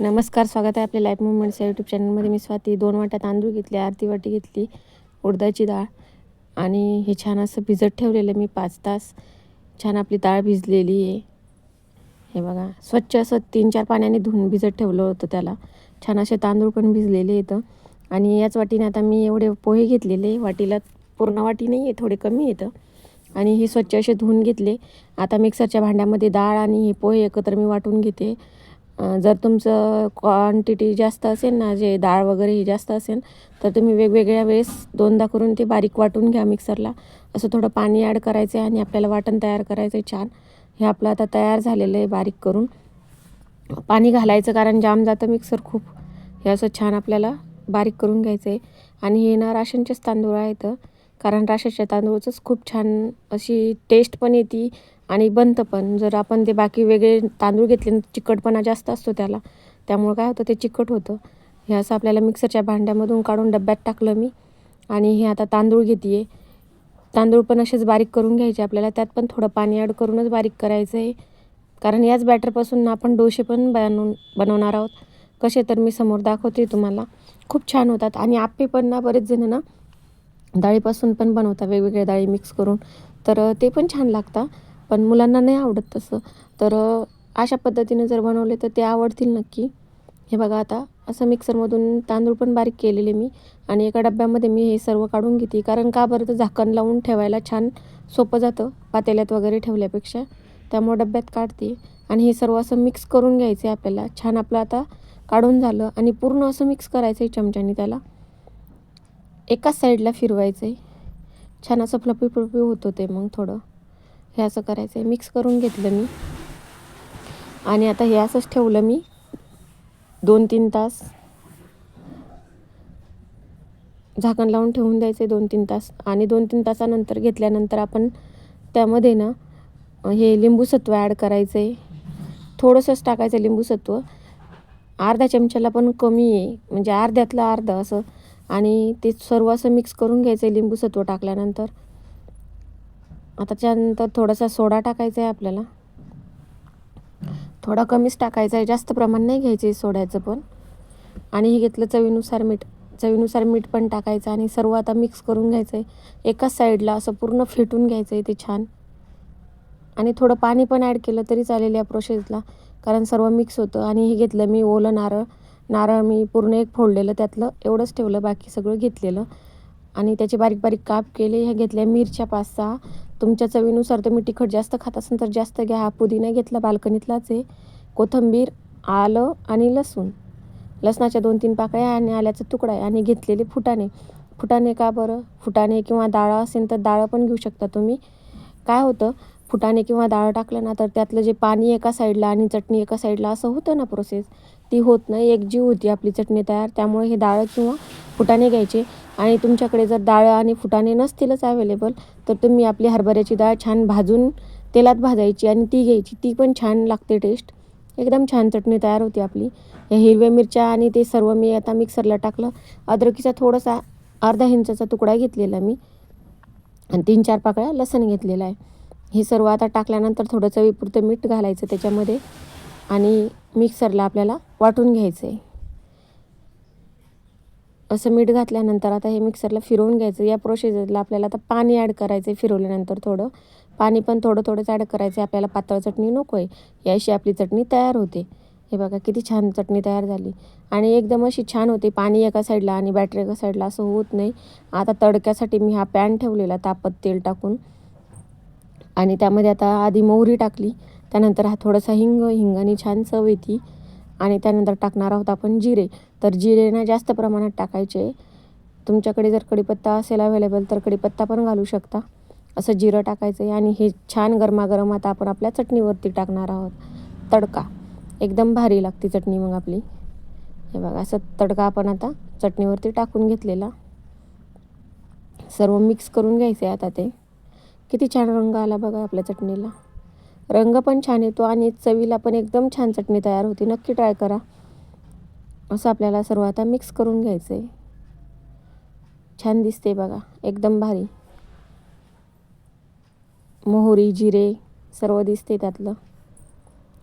नमस्कार स्वागत आहे आपल्या लाईफ मुवमेंट्स या यूट्यूब चॅनलमध्ये मी स्वाती. दोन वाट्या तांदूळ घेतले अर्धी वाटी घेतली उडदाची डाळ आणि हे छान असं भिजत ठेवलेलं मी पाच तास. छान आपली डाळ भिजलेली आहे. हे बघा स्वच्छ असं तीन चार पाण्याने धुवून भिजत ठेवलं होतं त्याला. छान असे तांदूळ पण भिजलेले येतं आणि याच वाटीने आता मी एवढे पोहे घेतलेले वाटीला पूर्ण वाटी नाही आहे थोडे कमी येतं आणि हे स्वच्छ असे धुवून घेतले. आता मिक्सरच्या भांड्यामध्ये डाळ आणि हे पोहे एकत्र मी वाटून घेते. जर तुमचं क्वांटिटी जास्त असेल ना जे डाळ वगैरे ही जास्त असेल तर तुम्ही वेगवेगळ्या वेळेस दोनदा करून ते बारीक वाटून घ्या मिक्सरला असं थोडं पाणी ॲड करायचं आहे आणि आपल्याला वाटण तयार करायचं आहे छान. हे आपलं आता तयार झालेलं आहे बारीक करून. पाणी घालायचं कारण जाम जातं मिक्सर खूप. हे असं छान आपल्याला बारीक करून घ्यायचं आहे आणि हे ना राशनचेच तांदूळ आहेत. कारण राशाच्या तांदूळचंच खूप छान अशी टेस्ट पण येते आणि बनतं पण. जर आपण ते बाकी वेगळे तांदूळ घेतले ना चिकटपणा जास्त असतो त्याला. त्यामुळं काय होतं ते चिकट होतं. हे असं आपल्याला मिक्सरच्या भांड्यामधून काढून डब्यात टाकलं मी. आणि हे आता तांदूळ घेते आहे तांदूळ पण असेच बारीक करून घ्यायचे आपल्याला. त्यात पण थोडं पाणी ॲड करूनच बारीक करायचं आहे कारण याच बॅटरपासून ना आपण डोसे पण बनवून बनवणार आहोत. कसे तर मी समोर दाखवते तुम्हाला. खूप छान होतात. आणि आप्पे पण ना बरेच जण ना डाळीपासून पण बनवता वेगवेगळ्या डाळी मिक्स करून. तर ते पण छान लागतं पण मुलांना नाही आवडत तसं. तर अशा पद्धतीने जर बनवले तर ते आवडतील नक्की. हे बघा आता असं मिक्सरमधून तांदूळ पण बारीक केलेले मी आणि एका डब्यामध्ये मी हे सर्व काढून घेते. कारण का बरं तर झाकण लावून ठेवायला छान सोपं जातं पातेल्यात वगैरे ठेवल्यापेक्षा. त्यामुळे डब्यात काढते आणि हे सर्व असं मिक्स करून घ्यायचं आहे आपल्याला. छान आपलं आता काढून झालं आणि पूर्ण असं मिक्स करायचं आहे चमच्याने त्याला. एकाच साईडला फिरवायचं आहे. छान असं फ्लपी फ्लपी होतं ते मग थोडं. हे असं करायचं आहे मिक्स करून घेतलं मी. आणि आता हे असंच ठेवलं मी. दोन तीन तास. झाकण लावून ठेवून द्यायचे दोन तीन तास. आणि दोन तीन तासानंतर घेतल्यानंतर आपण त्यामध्ये ना हे लिंबूसत्व ॲड करायचं आहे थोडंसंच टाकायचं लिंबूसत्व. अर्धा चमच्याला पण कमी आहे. म्हणजे अर्ध्यातलं अर्ध असं आणि ते सर्व असं मिक्स करून घ्यायचं आहे लिंबूसत्व टाकल्यानंतर. आता त्यानंतर थोडासा सोडा टाकायचा आहे आपल्याला. थोडा कमीच टाकायचा आहे जास्त प्रमाण नाही घ्यायचं आहे सोड्याचं पण. आणि हे घेतलं चवीनुसार मीठ. चवीनुसार मीठ पण टाकायचं आणि सर्व आता मिक्स करून घ्यायचं आहे एकाच साईडला असं पूर्ण फेटून घ्यायचं आहे ते छान. आणि थोडं पाणी पण ॲड केलं तरी चालेल या प्रोसेसला कारण सर्व मिक्स होतं. आणि हे घेतलं मी ओलं नारळ. नारळ मी पूर्ण एक फोडलेलं त्यातलं एवढंच ठेवलं बाकी सगळं घेतलेलं. आणि त्याचे बारीक बारीक काप केले ह्या घेतल्या मिरच्या पाच सहा तुमच्या चवीनुसार तुम्ही तिखट जास्त खात असेल तर जास्त घ्या. हा पुदिना घेतला बाल्कनीतलाच आहे. कोथिंबीर आलं आणि लसूण. लसणाच्या दोन तीन पाकळ्या आणि आल्याचा तुकडा आहे. आणि घेतलेले फुटाणे. फुटाणे का बरं? फुटाणे किंवा डाळ असेल तर डाळ पण घेऊ शकता तुम्ही. काय होतं? फुटाणे किंवा डाळ टाकलं ना तर त्यातलं जे पाणी एका साईडला आणि चटणी एका साईडला असं होतं ना प्रोसेस ती होत नाही. एकजीव होती आपली चटणी तयार. त्यामुळे हे डाळ किंवा फुटाणे घ्यायचे. आणि तुमच्याकडे जर डाळ आणि फुटाणे नसतीलच अवेलेबल तर तुम्ही आपली हरभऱ्याची डाळ छान भाजून तेलात भाजायची आणि ती घ्यायची. ती पण छान लागते टेस्ट एकदम छान चटणी तयार होती आपली. या हिरव्या मिरच्या आणि ते सर्व मी आता मिक्सरला टाकलं. अद्रकीचा थोडासा अर्धा इंचाचा तुकडा घेतलेला मी. आणि तीन चार पाकळ्या लसण घेतलेला आहे. हे सर्व आता टाकल्यानंतर थोडं चवीपुरतं मीठ घालायचं त्याच्यामध्ये. आणि मिक्सरला आपल्याला वाटून घ्यायचं आहे असं मीठ घातल्यानंतर आता हे मिक्सरला फिरवून घ्यायचं. या प्रोसेसला आपल्याला आता पाणी ॲड करायचं आहे फिरवल्यानंतर थोडं. पाणी पण थोडं थोडंच ॲड करायचं आहे आपल्याला पातळ चटणी नको आहे याशी आपली चटणी तयार होते. हे बघा किती छान चटणी तयार झाली. आणि एकदम अशी छान होते. पाणी एका साईडला आणि बॅटरी एका साईडला असं होत नाही. आता तडक्यासाठी मी हा पॅन ठेवलेला तापत तेल टाकून. आणि त्यामध्ये आता आधी मोहरी टाकली. त्यानंतर हा थोडासा हिंग हिंगाने छान चव येते. आणि त्यानंतर टाकणार आहोत आपण जिरे. तर जिरे ना जास्त प्रमाणात टाकायचे. तुमच्याकडे जर कढीपत्ता असेल अवेलेबल तर कढीपत्ता पण घालू शकता. असं जिरं टाकायचं आहे आणि हे छान गरमागरम आता आपण आपल्या चटणीवरती टाकणार आहोत. तडका. एकदम भारी लागते चटणी मग आपली. हे बघा असं तडका आपण आता चटणीवरती टाकून घेतलेला. सर्व मिक्स करून घ्यायचं आहे आता ते. किती छान रंग आला बघा आपल्या चटणीला. रंग पण छान येतो आणि चवीला पण एकदम छान चटणी तयार होती. नक्की ट्राय करा. असं आपल्याला सर्व आता मिक्स करून घ्यायचं आहे छान दिसते बघा. एकदम भारी. मोहरी जिरे सर्व दिसते त्यातलं.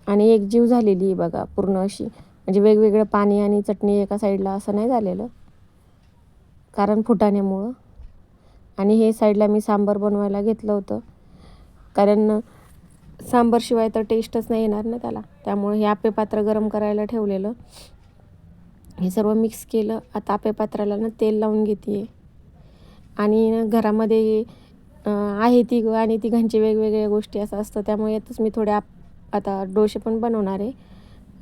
आणि एक जीव झालेली आहे बघा पूर्ण अशी. म्हणजे वेगवेगळं पाणी आणि चटणी एका साईडला असं नाही झालेलं. कारण फुटाण्यामुळं. आणि हे साईडला मी सांबार बनवायला घेतलं होतं. कारण सांबारशिवाय तर टेस्टच नाही येणार ना त्याला. त्यामुळे हे आपे पात्र गरम करायला ठेवलेलं. हे सर्व मिक्स केलं. आता आपे पात्राला ना तेल लावून घेते आणि घरामध्ये आहे ती आणि तिघांची वेगवेगळ्या गोष्टी असं असतं. त्यामुळे यातच मी थोड्या आप- आता डोसे पण बनवणार आहे.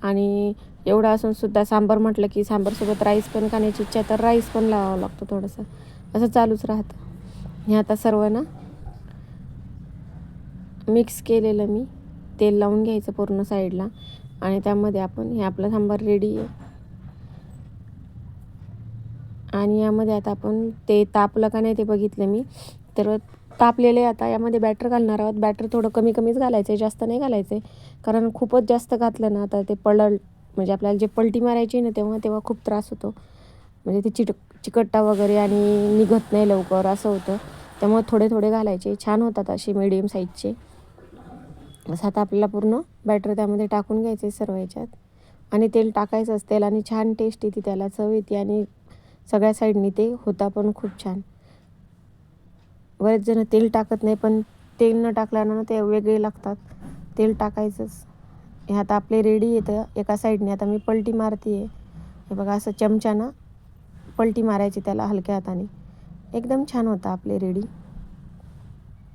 आणि एवढं असून सुद्धा सांबार म्हटलं की सांबारसोबत राईस पण खाण्याची इच्छा तर राईस पण लावावं लागतो थोडंसं. असं चालूच राहतं. हे आता सर्व ना मिक्स केलेलं मी. तेल लावून घ्यायचं पूर्ण साईडला. आणि त्यामध्ये आपण हे आपलं सांबार रेडी आहे. आणि यामध्ये आता आपण ते तापलं का नाही ते बघितलं मी. तर तापलेले आता यामध्ये बॅटर घालणार आहोत. बॅटर थोडं कमी कमीच घालायचं आहे जास्त नाही घालायचं आहे कारण खूपच जास्त घातलं ना आता ते पळल म्हणजे आपल्याला जे पलटी मारायची ना तेव्हा तेव्हा खूप त्रास होतो. म्हणजे ते चिट चिकट्टा वगैरे आणि निघत नाही लवकर असं होतं. त्यामुळे थोडे थोडे घालायचे. छान होतात असे मिडियम साईजचे असं आता आपल्याला पूर्ण बॅटर त्यामध्ये टाकून घ्यायचे सर्व याच्यात. आणि तेल टाकायचंच तेल आणि छान टेस्ट येते त्याला चव येते आणि सगळ्या साईडनी ते होता पण खूप छान. बरेच जण तेल टाकत नाही पण तेल न टाकल्यानं ते वेगळे लागतात. तेल टाकायचंच. हे आता आपले रेडी येतं एका साईडने आता मी पलटी मारते आहे हे बघा असं चमच्यानं पलटी मारायची त्याला हलक्या हाताने. एकदम छान होता आपले रेडी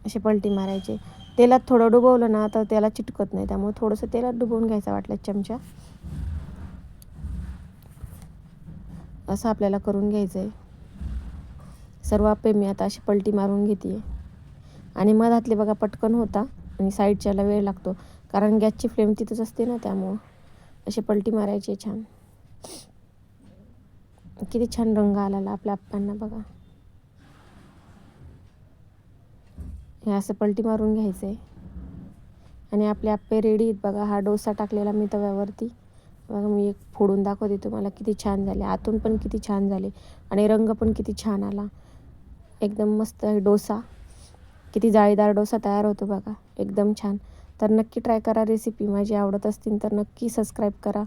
असे पलटी मारायचे. तेलात थोडं डुबवलं ना तर त्याला चिटकत नाही. त्यामुळे थोडंसं तेलात डुबवून घ्यायचं वाटलं चमचा. असं आपल्याला करून घ्यायचं आहे सर्व आप्पे मी आता अशी पलटी मारून घेते आणि मधातले बघा पटकन होता. आणि साईडच्याला वेळ लागतो. कारण गॅसची फ्लेम तिथंच असते ना त्यामुळं. असे पलटी मारायचे छान. किती छान रंग आलेला आपल्या आप्पांना बघा. हे असं पलटी मारून घ्यायचं आहे. आणि आपले आप्पे रेडी आहेत बघा. हा डोसा टाकलेला मी तव्यावरती. बघा मी एक फोडून दाखवते तुम्हाला किती छान झाले. आतून पण किती छान झाले. आणि रंग पण किती छान आला. एकदम मस्त आहे डोसा. किती जाळीदार डोसा तयार होतो बघा. एकदम छान. तर नक्की ट्राय करा रेसिपी माझी आवडत असतील तर नक्की सबस्क्राईब करा.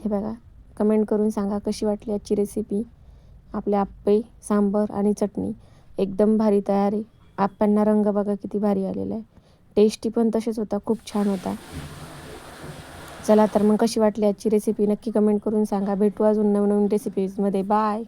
हे बघा कमेंट करून सांगा कशी वाटली आजची रेसिपी आपले आप्पे सांबर आणि चटणी. एकदम भारी तयार. आहे आप्प्यांना रंग बघा किती भारी आलेला आहे. टेस्टी पण तसेच होता खूप छान होता. चला तर मग कशी वाटली आजची रेसिपी नक्की कमेंट करून सांगा. भेटू अजून नवनवीन रेसिपीजमध्ये बाय